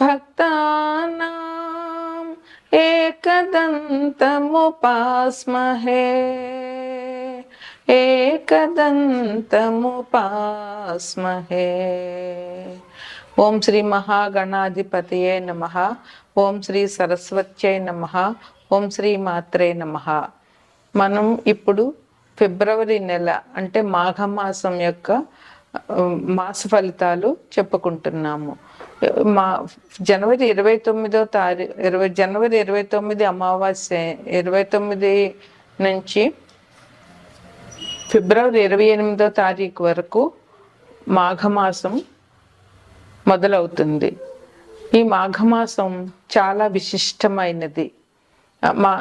भक्तानाम् एकदन्तमुपास्महे एकदन्तमुपास्महे ఓం శ్రీ మహాగణాధిపతయే నమ ఓం శ్రీ సరస్వత్యై నమ ఓం శ్రీ మాత్రే నమ మనం ఇప్పుడు ఫిబ్రవరి నెల అంటే మాఘమాసం యొక్క ఆ, మాస ఫలితాలు చెప్పుకుంటున్నాము. మా జనవరి ఇరవై తొమ్మిదో తారీఖు ఇరవై జనవరి ఇరవై తొమ్మిది అమావాస్య ఇరవై తొమ్మిది నుంచి ఫిబ్రవరి ఇరవై ఎనిమిదో తారీఖు వరకు మాఘమాసం మొదలవుతుంది. ఈ మాఘమాసం చాలా విశిష్టమైనది. మా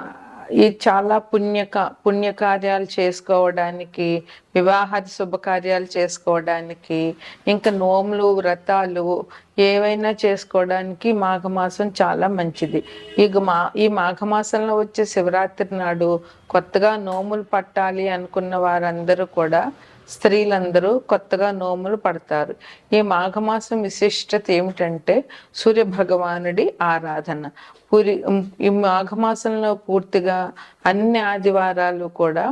ఈ చాలా పుణ్యక పుణ్యకార్యాలు చేసుకోవడానికి వివాహ శుభకార్యాలు చేసుకోవడానికి ఇంకా నోములు వ్రతాలు ఏవైనా చేసుకోవడానికి మాఘమాసం చాలా మంచిది. ఇక మా ఈ మాఘమాసంలో వచ్చే శివరాత్రి నాడు కొత్తగా నోములు పట్టాలి అనుకున్న వారందరూ కూడా స్త్రీలందరూ కొత్తగా నోములు పడతారు. ఈ మాఘమాసం విశిష్టత ఏమిటంటే సూర్య భగవానుడి ఆరాధన. పూరి ఈ మాఘమాసంలో పూర్తిగా అన్ని ఆదివారాలు కూడా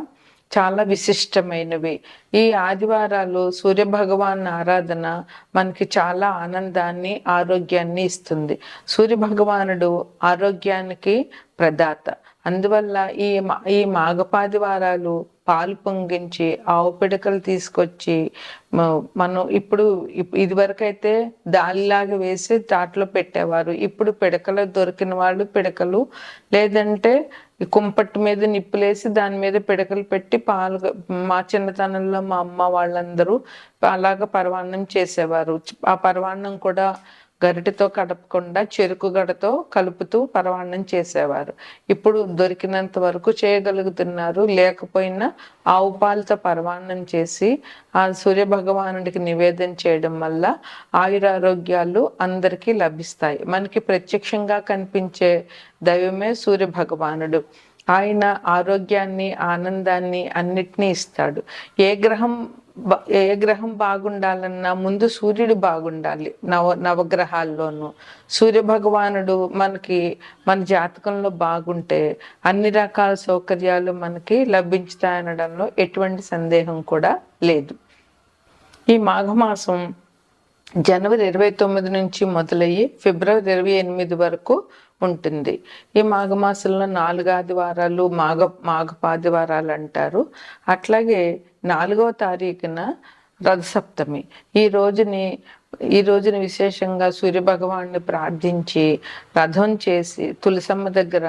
చాలా విశిష్టమైనవి. ఈ ఆదివారాలు సూర్య భగవాన్ ఆరాధన మనకి చాలా ఆనందాన్ని ఆరోగ్యాన్ని ఇస్తుంది. సూర్య భగవానుడు ఆరోగ్యానికి ప్రదాత. అందువల్ల ఈ మా- ఈ మాఘపాది వారాలు పాలు పొంగించి ఆవు పిడకలు తీసుకొచ్చి మనం ఇప్పుడు ఇప్- ఇదివరకైతే దాలిలాగా వేసి దాంట్లో పెట్టేవారు. ఇప్పుడు పిడకలు దొరికిన వాళ్ళు పిడకలు లేదంటే కుంపట్టు కుంపటి మీద నిప్పులేసి దాని మీద పిడకలు పెట్టి పాలు మా చిన్నతనంలో మా అమ్మ వాళ్ళందరూ అలాగ పర్వాణం చేసేవారు. ఆ పర్వాణం కూడా గరిటెతో కడపకుండా చెరుకు గడతో కలుపుతూ పరవాణం చేసేవారు. ఇప్పుడు దొరికినంత వరకు చేయగలుగుతున్నారు. లేకపోయినా ఆవు పాలతో పరవాణం చేసి ఆ సూర్య భగవానుడికి నివేదన చేయడం వల్ల ఆయురారోగ్యాలు అందరికీ లభిస్తాయి. మనకి ప్రత్యక్షంగా కనిపించే దైవమే సూర్య భగవానుడు. ఆయన ఆరోగ్యాన్ని ఆనందాన్ని అన్నిటినీ ఇస్తాడు. ఏ గ్రహం ఏ గ్రహం బాగుండాలన్నా ముందు సూర్యుడు బాగుండాలి. నవ నవగ్రహాల్లోనూ. సూర్య భగవానుడు మనకి మన జాతకంలో బాగుంటే అన్ని రకాల సౌకర్యాలు మనకి లభించుతాయనడంలో ఎటువంటి సందేహం కూడా లేదు. ఈ మాఘమాసం జనవరి ఇరవై తొమ్మిది నుంచి మొదలయ్యి ఫిబ్రవరి ఇరవై ఎనిమిది వరకు ఉంటుంది. ఈ మాఘమాసంలో నాలుగు ఆదివారాలు మాఘ మాఘపాదివారాలు అంటారు. అట్లాగే నాలుగవ తారీఖున రథసప్తమి. ఈ రోజుని ఈ రోజున విశేషంగా సూర్య భగవాన్ని ప్రార్థించి రథం చేసి తులసమ్మ దగ్గర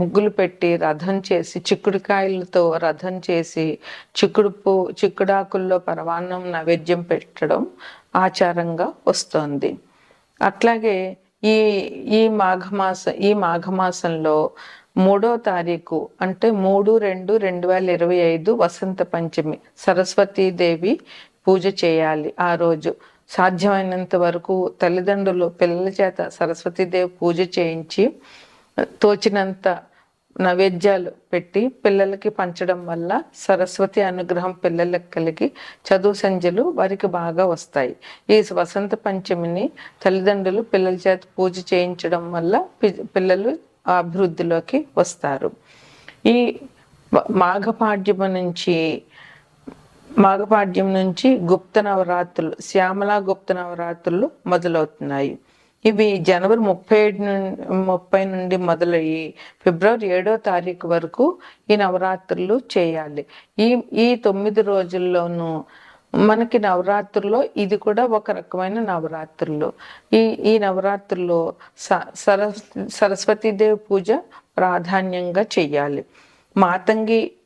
ముగ్గులు పెట్టి రథం చేసి చిక్కుడుకాయలతో రథం చేసి చిక్కుడు పూ చిక్కుడాకుల్లో పరమాన్నం నైవేద్యం పెట్టడం ఆచారంగా వస్తోంది. అట్లాగే ఈ ఈ మాఘమాస ఈ మాఘమాసంలో మూడో తారీఖు అంటే మూడు రెండు రెండు వేల ఇరవై ఐదు వసంత పంచమి సరస్వతీదేవి పూజ చేయాలి ఆ రోజు. సాధ్యమైనంత వరకు తల్లిదండ్రులు పిల్లల చేత సరస్వతీదేవి పూజ చేయించి తోచినంత నైవేద్యాలు పెట్టి పిల్లలకి పంచడం వల్ల సరస్వతి అనుగ్రహం పిల్లలకు కలిగి చదువు సంధ్యలు వారికి బాగా వస్తాయి. ఈ వసంత పంచమిని తల్లిదండ్రులు పిల్లల చేత పూజ చేయించడం వల్ల పిల్లలు అభివృద్ధిలోకి వస్తారు. ఈ మ- మాఘపాడ్యము నుంచి మాఘపాడ్యం నుంచి గుప్త నవరాత్రులు శ్యామల గుప్త నవరాత్రులు మొదలవుతున్నాయి. ఇవి జనవరి ముప్పై ఏడు నుండి ముప్పై నుండి మొదలయ్యి ఫిబ్రవరి ఏడో తారీఖు వరకు ఈ నవరాత్రులు చేయాలి. ఈ ఈ తొమ్మిది రోజుల్లోనూ మనకి నవరాత్రుల్లో ఇది కూడా ఒక రకమైన నవరాత్రులు. ఈ ఈ నవరాత్రుల్లో స సర సరస్వతీదేవి పూజ ప్రాధాన్యంగా చెయ్యాలి మాతంగి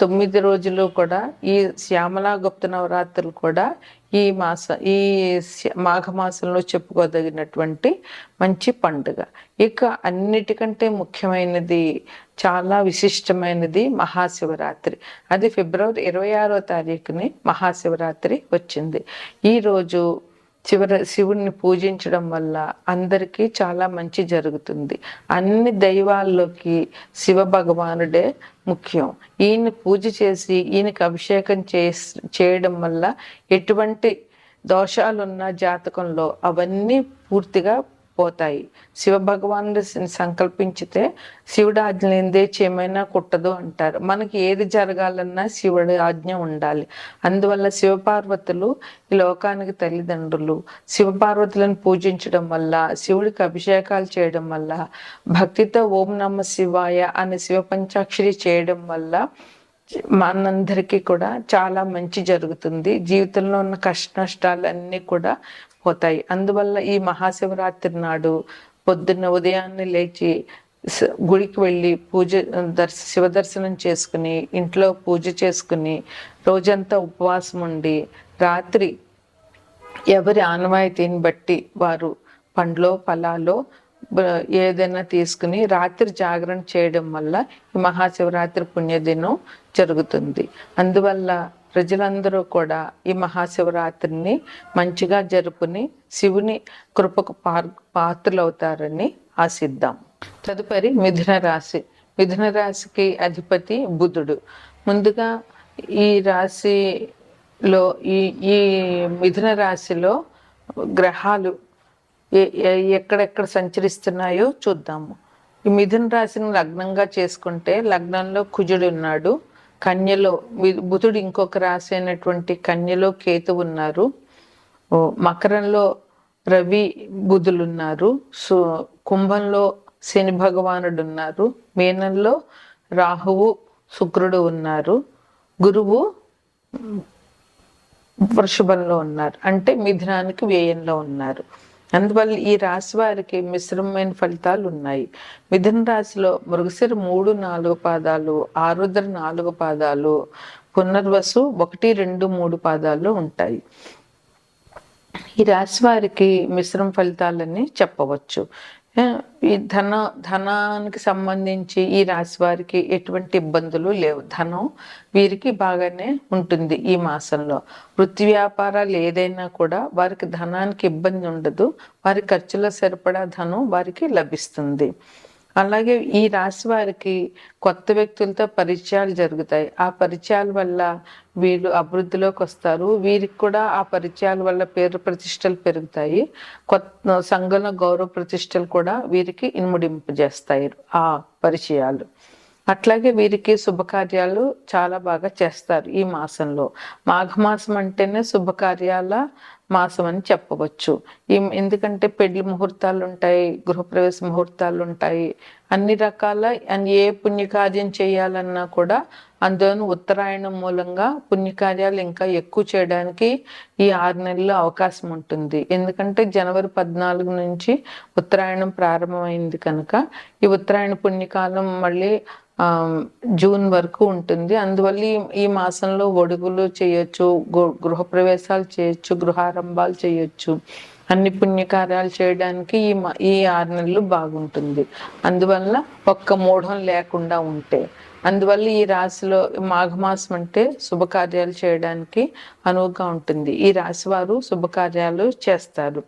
తొమ్మిది రోజులు కూడా ఈ శ్యామలా గుప్త నవరాత్రులు కూడా ఈ మాస ఈ మాఘమాసంలో చెప్పుకోదగినటువంటి మంచి పండుగ. ఇక అన్నిటికంటే ముఖ్యమైనది చాలా విశిష్టమైనది మహాశివరాత్రి. అది ఫిబ్రవరి ఇరవై ఆరో తారీఖుని మహాశివరాత్రి వచ్చింది. ఈరోజు చివర శివుణ్ణి పూజించడం వల్ల అందరికీ చాలా మంచి జరుగుతుంది. అన్ని దైవాల్లోకి శివ భగవానుడే ముఖ్యం. ఈయన పూజ చేసి ఈయనకి అభిషేకం చేస్ చేయడం వల్ల ఎటువంటి దోషాలున్న జాతకంలో అవన్నీ పూర్తిగా పోతాయి. శివ భగవానుడు సంకల్పించితే శివుడు ఆజ్ఞ లేనిదే చేయమైనా కుట్టదు అంటారు. మనకి ఏది జరగాలన్నా శివుడి ఆజ్ఞ ఉండాలి. అందువల్ల శివపార్వతులు ఈ లోకానికి తల్లిదండ్రులు. శివపార్వతులను పూజించడం వల్ల శివుడికి అభిషేకాలు చేయడం వల్ల భక్తితో ఓం నమ శివాయ అనే శివ పంచాక్షరి చేయడం వల్ల మనందరికీ కూడా చాలా మంచి జరుగుతుంది. జీవితంలో ఉన్న కష్ట నష్టాలన్నీ కూడా పోతాయి. అందువల్ల ఈ మహాశివరాత్రి నాడు పొద్దున్న ఉదయాన్నే లేచి గుడికి వెళ్ళి పూజ దర్శ శివ దర్శనం చేసుకుని ఇంట్లో పూజ చేసుకుని రోజంతా ఉపవాసం ఉండి రాత్రి ఎవరి ఆనవాయితీని బట్టి వారు పండ్లో ఫలాలో ఏదైనా తీసుకుని రాత్రి జాగరణ చేయడం వల్ల ఈ మహాశివరాత్రి పుణ్యదినం జరుగుతుంది. అందువల్ల ప్రజలందరూ కూడా ఈ మహాశివరాత్రిని మంచిగా జరుపుని శివుని కృపకు పార్ పాత్రలవుతారని ఆశిద్దాం. తదుపరి మిథున రాశి. మిథున రాశికి అధిపతి బుధుడు. ముందుగా ఈ రాశిలో ఈ ఈ మిథున రాశిలో గ్రహాలు ఎక్కడెక్కడ సంచరిస్తున్నాయో చూద్దాము. ఈ మిథున రాశిని లగ్నంగా చేసుకుంటే లగ్నంలో కుజుడు ఉన్నాడు కన్యలో బుధుడు ఇంకొక రాశి అయినటువంటి కన్యలో కేతు ఉన్నారు. మకరంలో రవి బుధులు ఉన్నారు సో కుంభంలో శని భగవానుడు ఉన్నారు. మీనంలో రాహువు శుక్రుడు ఉన్నారు. గురువు వృషభంలో ఉన్నారు. అంటే మిథునానికి వ్యయంలో ఉన్నారు. అందువల్ల ఈ రాశి వారికి మిశ్రమమైన ఫలితాలు ఉన్నాయి. మిథున రాశిలో మృగశిర మూడు నాలుగు పాదాలు ఆరుద్ర నాలుగు పాదాలు పునర్వసు ఒకటి రెండు మూడు పాదాలు ఉంటాయి. ఈ రాశి వారికి మిశ్రమ ఫలితాలని చెప్పవచ్చు. ఈ ధన ధనానికి సంబంధించి ఈ రాశి వారికి ఎటువంటి ఇబ్బందులు లేవు. ధనం వీరికి బాగానే ఉంటుంది ఈ మాసంలో. వృత్తి వ్యాపారాలు ఏదైనా కూడా వారికి ధనానికి ఇబ్బంది ఉండదు. వారి ఖర్చుల సరిపడా ధనం వారికి లభిస్తుంది. అలాగే ఈ రాశి వారికి కొత్త వ్యక్తులతో పరిచయాలు జరుగుతాయి. ఆ పరిచయాల వల్ల వీళ్ళు అభివృద్ధిలోకి వస్తారు. వీరికి కూడా ఆ పరిచయాల వల్ల పేరు ప్రతిష్టలు పెరుగుతాయి. కొత్త సంఘంలో గౌరవ ప్రతిష్టలు కూడా వీరికి ఇనుముడింపజేస్తాయి ఆ పరిచయాలు. అట్లాగే వీరికి శుభకార్యాలు చాలా బాగా చేస్తారు ఈ మాసంలో. మాఘమాసం అంటేనే శుభకార్యాల మాసం అని చెప్పవచ్చు. ఈ ఎందుకంటే పెళ్ళి ముహూర్తాలు ఉంటాయి గృహప్రవేశ ముహూర్తాలు ఉంటాయి అన్ని రకాల ఏ పుణ్యకార్యం చేయాలన్నా కూడా అందులోనూ ఉత్తరాయణం మూలంగా పుణ్యకార్యాలు ఇంకా ఎక్కువ చేయడానికి ఈ ఆరు నెలలు అవకాశం ఉంటుంది. ఎందుకంటే జనవరి పద్నాలుగు నుంచి ఉత్తరాయణం ప్రారంభమైంది కనుక ఈ ఉత్తరాయణ పుణ్యకాలం మళ్ళీ జూన్ వరకు ఉంటుంది. అందువల్ల ఈ- ఈ మాసంలో ఒడుగులు చేయొచ్చు గృహప్రవేశాలు చేయొచ్చు గృహారంభాలు చేయొచ్చు. అన్ని పుణ్యకార్యాలు చేయడానికి ఈ మ- ఈ ఆరు నెలలు బాగుంటుంది. అందువల్ల ఒక్క మూఢం లేకుండా ఉంటే. అందువల్ల ఈ రాశిలో మాఘమాసం అంటే శుభకార్యాలు చేయడానికి అనువుగా ఉంటుంది. ఈ రాశి వారు శుభకార్యాలు చేస్తారు.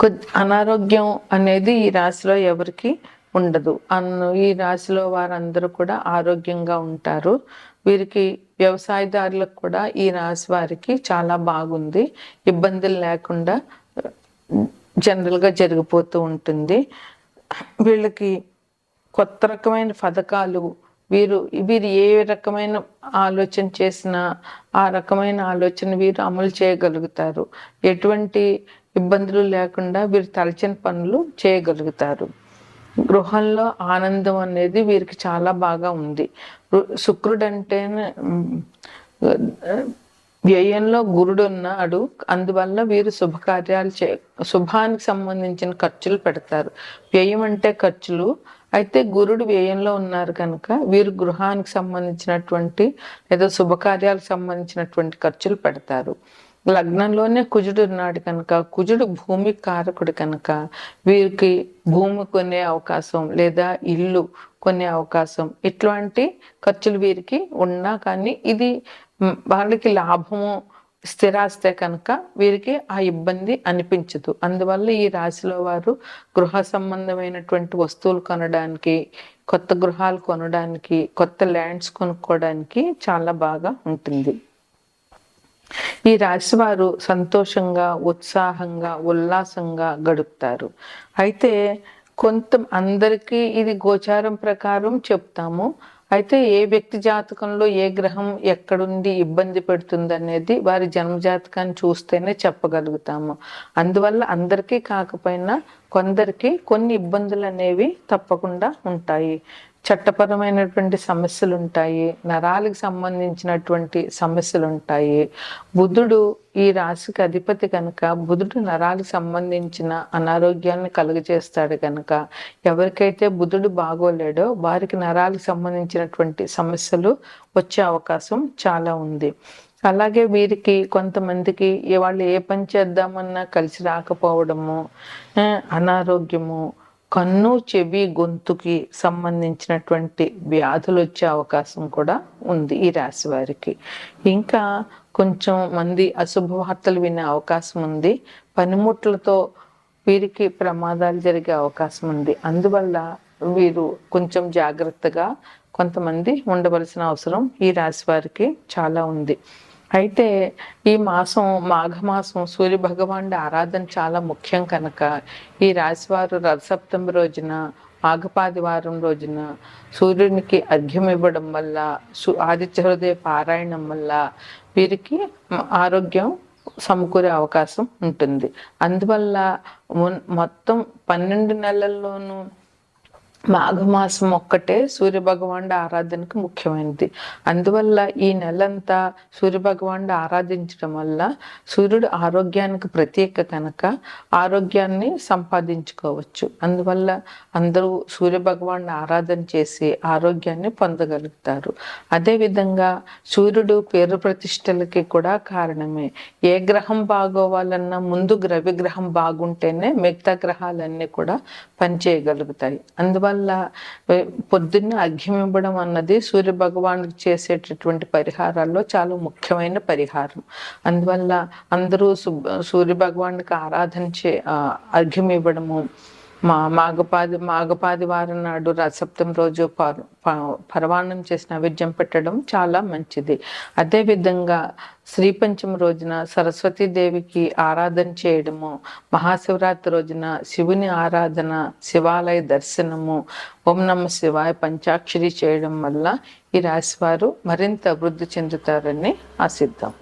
కొద్ది అనారోగ్యం అనేది ఈ రాశిలో ఎవరికి ఉండదు. అన్ను ఈ రాశిలో వారందరూ కూడా ఆరోగ్యంగా ఉంటారు. వీరికి వ్యవసాయదారులకు కూడా ఈ రాశి వారికి చాలా బాగుంది. ఇబ్బందులు లేకుండా జనరల్గా జరిగిపోతూ ఉంటుంది. వీళ్ళకి కొత్త రకమైన పథకాలు వీరు వీరు ఏ రకమైన ఆలోచన చేసినా ఆ రకమైన ఆలోచన వీరు అమలు చేయగలుగుతారు. ఎటువంటి ఇబ్బందులు లేకుండా వీరు తలచిన పనులు చేయగలుగుతారు. గృహంలో ఆనందం అనేది వీరికి చాలా బాగా ఉంది. శుక్రుడు అంటే వ్యయంలో గురుడు ఉన్నాడు అందువల్ల వీరు శుభకార్యాలు చే శుభానికి సంబంధించిన ఖర్చులు పెడతారు. వ్యయం అంటే ఖర్చులు. అయితే గురుడు వ్యయంలో ఉన్నారు కనుక వీరు గృహానికి సంబంధించినటువంటి లేదా శుభకార్యాలకు సంబంధించినటువంటి ఖర్చులు పెడతారు. లగ్నంలోనే కుజుడు ఉన్నాడు కనుక కుజుడు భూమి కారకుడు కనుక వీరికి భూమి కొనే అవకాశం లేదా ఇల్లు కొనే అవకాశం ఇట్లాంటి ఖర్చులు వీరికి ఉన్నా కానీ ఇది వాళ్ళకి లాభము స్థిరాస్తే కనుక వీరికి ఆ ఇబ్బంది అనిపించదు. అందువల్ల ఈ రాశిలో వారు గృహ సంబంధమైనటువంటి వస్తువులు కొనడానికి కొత్త గృహాలు కొనడానికి కొత్త ల్యాండ్స్ కొనుక్కోవడానికి చాలా బాగా ఉంటుంది. ఈ రాశి వారు సంతోషంగా ఉత్సాహంగా ఉల్లాసంగా గడుపుతారు. అయితే కొంత అందరికీ ఇది గోచారం ప్రకారం చెప్తాము. అయితే ఏ వ్యక్తి జాతకంలో ఏ గ్రహం ఎక్కడుండి ఇబ్బంది పెడుతుంది అనేది వారి జన్మ జాతకాన్ని చూస్తేనే చెప్పగలుగుతాము. అందువల్ల అందరికీ కాకపోయినా కొందరికి కొన్ని ఇబ్బందులు అనేవి తప్పకుండా ఉంటాయి. చట్టపరమైనటువంటి సమస్యలు ఉంటాయి నరాలకు సంబంధించినటువంటి సమస్యలు ఉంటాయి బుధుడు ఈ రాశికి అధిపతి కనుక బుధుడు నరాలకు సంబంధించిన అనారోగ్యాన్ని కలుగజేస్తాడు కనుక ఎవరికైతే బుధుడు బాగోలేడో వారికి నరాలకు సంబంధించినటువంటి సమస్యలు వచ్చే అవకాశం చాలా ఉంది. అలాగే వీరికి కొంతమందికి వాళ్ళు ఏ పని చేద్దామన్నా కలిసి రాకపోవడము అనారోగ్యము కన్ను చెవి గొంతుకి సంబంధించినటువంటి వ్యాధులు వచ్చే అవకాశం కూడా ఉంది ఈ రాశి వారికి. ఇంకా కొంచెం మంది అశుభ వార్తలు వినే అవకాశం ఉంది. పనిముట్లతో వీరికి ప్రమాదాలు జరిగే అవకాశం ఉంది. అందువల్ల వీరు కొంచెం జాగ్రత్తగా కొంతమంది ఉండవలసిన అవసరం ఈ రాశి వారికి చాలా ఉంది. అయితే ఈ మాసం మాఘమాసం సూర్య భగవానుడి ఆరాధన చాలా ముఖ్యం కనుక. ఈ రాశివారు రథసప్తమి రోజున మాఘపాదివారం రోజున సూర్యునికి అర్ఘ్యం ఇవ్వడం వల్ల సు- ఆదిత్య హృదయ పారాయణం వల్ల వీరికి ఆరోగ్యం సమకూరే అవకాశం ఉంటుంది. అందువల్ల మొత్తం పన్నెండు నెలల్లోనూ మాఘమాసం ఒక్కటే సూర్యభగవానుడి ఆరాధనకు ముఖ్యమైనది. అందువల్ల ఈ నెలంతా సూర్యభగవానుడు ఆరాధించడం వల్ల సూర్యుడు ఆరోగ్యానికి ప్రత్యేక కనుక ఆరోగ్యాన్ని సంపాదించుకోవచ్చు. అందువల్ల అందరూ సూర్యభగవానుడి ఆరాధన చేసి ఆరోగ్యాన్ని పొందగలుగుతారు. అదేవిధంగా సూర్యుడు పేరు ప్రతిష్టలకి కూడా కారణమే. ఏ గ్రహం బాగోవాలన్నా ముందు గ్రవి గ్రహం బాగుంటేనే మిగతా గ్రహాలన్నీ కూడా పనిచేయగలుగుతాయి. అందువల్ల వల్ల పొద్దున్న అర్ఘ్యం ఇవ్వడం అన్నది సూర్య భగవానుడికి చేసేటటువంటి పరిహారాల్లో చాలా ముఖ్యమైన పరిహారం. అందువల్ల అందరూ సూర్య భగవానుడికి ఆరాధన చే ఆ, అర్ఘ్యం ఇవ్వడము మా మాఘపాది మాఘపాది వారం నాడు రథసప్తమి రోజు ప- పరవాణం చేసి నైవేద్యం పెట్టడం చాలా మంచిది. అదేవిధంగా శ్రీపంచమి రోజున సరస్వతీదేవికి ఆరాధన చేయడము మహాశివరాత్రి రోజున శివుని ఆరాధన శివాలయ దర్శనము ఓం నమ శివాయ పంచాక్షరి చేయడం వల్ల ఈ రాశివారు మరింత అభివృద్ధి చెందుతారని ఆశిద్దాం.